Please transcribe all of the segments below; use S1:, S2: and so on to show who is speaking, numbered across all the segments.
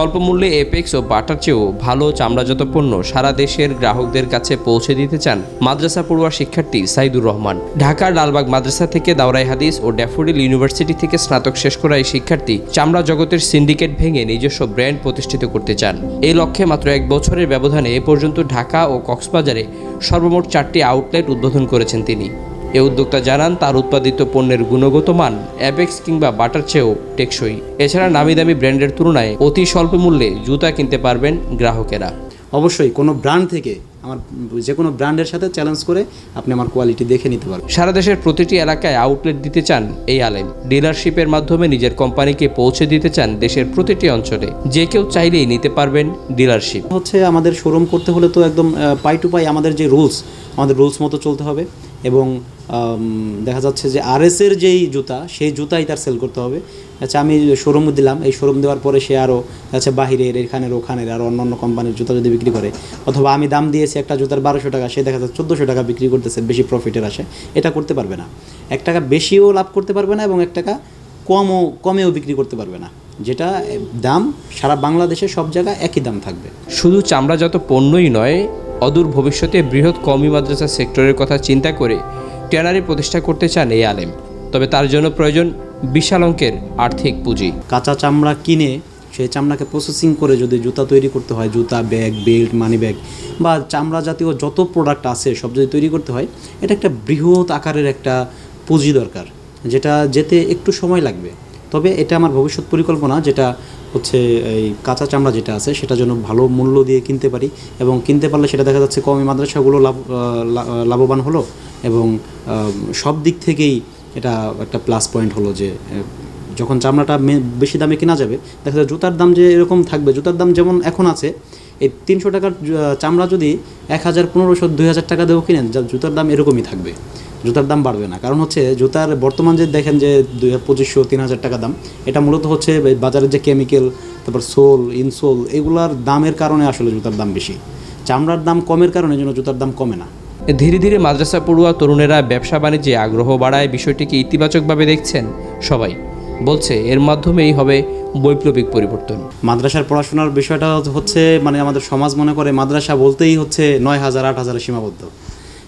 S1: স্বল্প মূল্যে এপেক্স ও বাটার চেয়েও ভালো চামড়াজাত পণ্য সারা দেশের গ্রাহকদের কাছে পৌঁছে দিতে চান মাদ্রাসা পড়ুয়া শিক্ষার্থী সাইদুর রহমান। ঢাকার লালবাগ মাদ্রাসা থেকে দাওরাই হাদিস ও ড্যাফোডিল ইউনিভার্সিটি থেকে স্নাতক শেষ করা এই শিক্ষার্থী চামড়া জগতের সিন্ডিকেট ভেঙে নিজস্ব ব্র্যান্ড প্রতিষ্ঠিত করতে চান। এই লক্ষ্যে মাত্র এক বছরের ব্যবধানে এ পর্যন্ত ঢাকা ও কক্সবাজারে সর্বমোট চারটি আউটলেট উদ্বোধন করেছেন তিনি। এ উদ্যোক্তা জানান তার উৎপাদিত পণ্যের গুণগত মান অ্যাবেক্স কিংবা বাটার চেয়েও টেকসই। এছাড়া নামি দামি ব্র্যান্ডের তুলনায় অতি স্বল্প মূল্যে জুতা কিনতে পারবেন গ্রাহকেরা।
S2: অবশ্যই কোনো ব্র্যান্ড থেকে আমার যে কোনো ব্র্যান্ডের সাথে চ্যালেঞ্জ করে আপনি আমার কোয়ালিটি দেখে নিতে পারবেন।
S1: সারা দেশের প্রতিটি এলাকায় আউটলেট দিতে চান এই আলেম। ডিলারশিপের মাধ্যমে নিজের কোম্পানিকে পৌঁছে দিতে চান দেশের প্রতিটি অঞ্চলে। যে কেউ চাইলেই নিতে পারবেন ডিলারশিপ।
S2: হচ্ছে আমাদের শোরুম করতে হলে তো একদম পাই টু পাই আমাদের যে রুলস আমাদের রুলস মতো চলতে হবে। এবং দেখা যাচ্ছে যে আরএস এর যেই জুতা, সেই জুতাই তার সেল করতে হবে। আচ্ছা আমি শোরুম দিলাম, এই শোরুম দেওয়ার পরে সে আরও আচ্ছা বাহিরের, এখানের, ওখানের, আর অন্য অন্য কোম্পানির জুতা যদি বিক্রি করে। অথবা আমি দাম দিয়েছি একটা জুতার বারোশো টাকা, সে দেখা যাচ্ছে চোদ্দোশো টাকা বিক্রি করতেছে, বেশি প্রফিটের আসে এটা করতে পারবে না। এক টাকা বেশিও লাভ করতে পারবে না এবং এক টাকা কমও, কমেও বিক্রি করতে পারবে না। যেটা দাম সারা বাংলাদেশে সব জায়গায় একই দাম থাকবে।
S1: শুধু চামড়াজাত পণ্যই নয় অদূর ভবিষ্যতে বৃহৎ কমি মাদ্রাসা সেক্টরের কথা চিন্তা করে ট্যানারি প্রতিষ্ঠা করতে চান এই আলেম। তবে তার জন্য প্রয়োজন বিশাল অঙ্কের আর্থিক পুঁজি।
S2: কাঁচা চামড়া কিনে সেই চামড়াকে প্রসেসিং করে যদি জুতা তৈরি করতে হয়, জুতা ব্যাগ বেল্ট মানি ব্যাগ বা চামড়া জাতীয় যত প্রোডাক্ট আছে সব যদি তৈরি করতে হয়, এটা একটা বৃহৎ আকারের একটা পুঁজি দরকার, যেটা যেতে একটু সময় লাগবে। তবে এটা আমার ভবিষ্যৎ পরিকল্পনা, যেটা হচ্ছে এই কাঁচা চামড়া যেটা আছে, সেটা যেন ভালো মূল্য দিয়ে কিনতে পারি এবং কিনতে পারলে সেটা দেখা যাচ্ছে কমই মাদ্রাসাগুলো লাভ লাভবান হলো এবং সব দিক থেকেই এটা একটা প্লাস পয়েন্ট হলো যে যখন চামড়াটা বেশি দামে কেনা যাবে, দেখা যায় জুতার দাম যে এরকম থাকবে, জুতার দাম যেমন এখন আছে, এই তিনশো টাকার চামড়া যদি এক হাজার পনেরোশো, দুই হাজার টাকা দেবো কিনেন জুতার দাম এরকমই থাকবে। জুতার দাম বাড়বে না। কারণ হচ্ছে জুতার বর্তমান যে দেখেন যে দুই পঁচিশশো, তিন হাজার টাকা দাম, এটা মূলত হচ্ছে বাজারের যে কেমিক্যাল, তারপর সোল, ইনসোল, এগুলার দামের কারণে আসলে জুতার দাম বেশি। চামড়ার দাম কমের কারণে যেন জুতার দাম কমে না।
S1: ধীরে ধীরে মাদ্রাসা পড়ুয়া তরুণেরা ব্যবসা বাণিজ্যে আগ্রহ বাড়ায় বিষয়টিকে ইতিবাচকভাবে দেখছেন সবাই। বলছে, এর মাধ্যমেই হবে বৈপ্লবিক পরিবর্তন।
S2: মাদ্রাসার পড়াশোনার বিষয়টা হচ্ছে মানে আমাদের সমাজ মনে করে মাদ্রাসা বলতেই হচ্ছে নয় হাজার, আট হাজারে সীমাবদ্ধ।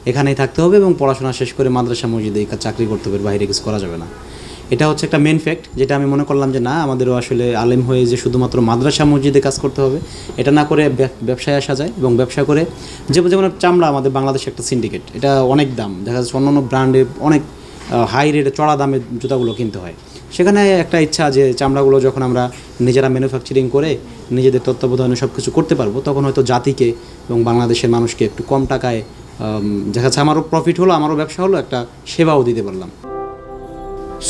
S2: এখানেই থাকতে হবে এবং পড়াশোনা শেষ করে মাদ্রাসা মসজিদে চাকরি করতে হবে, বাইরে কিছু করা যাবে না। এটা হচ্ছে একটা মেন ফ্যাক্ট যেটা আমি মনে করলাম যে না, আমাদেরও আসলে আলেম হয়ে যে শুধুমাত্র মাদ্রাসা মসজিদে কাজ করতে হবে, এটা না করে ব্যব- ব্যবসায় আসা যায় এবং ব্যবসা করে যে যেমন চামড়া আমাদের বাংলাদেশে একটা সিন্ডিকেট এটা অনেক দাম, দেখা যাচ্ছে অন্যান্য ব্র্যান্ডে অনেক হাই রেটে চড়া দামে জুতাগুলো কিনতে হয়। সেখানে একটা ইচ্ছা যে চামড়াগুলো যখন আমরা নিজেরা ম্যানুফ্যাকচারিং করে, নিজেদের তত্ত্বাবধানে সব কিছু করতে পারব, তখন হয়তো জাতিকে এবং বাংলাদেশের মানুষকে একটু কম টাকায় দেখা যাচ্ছে আমারও প্রফিট হলো, আমারও ব্যবসা হলো, একটা সেবাও দিতে পারলাম।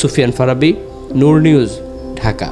S1: সুফিয়ান ফারাবি, নূর নিউজ, ঢাকা।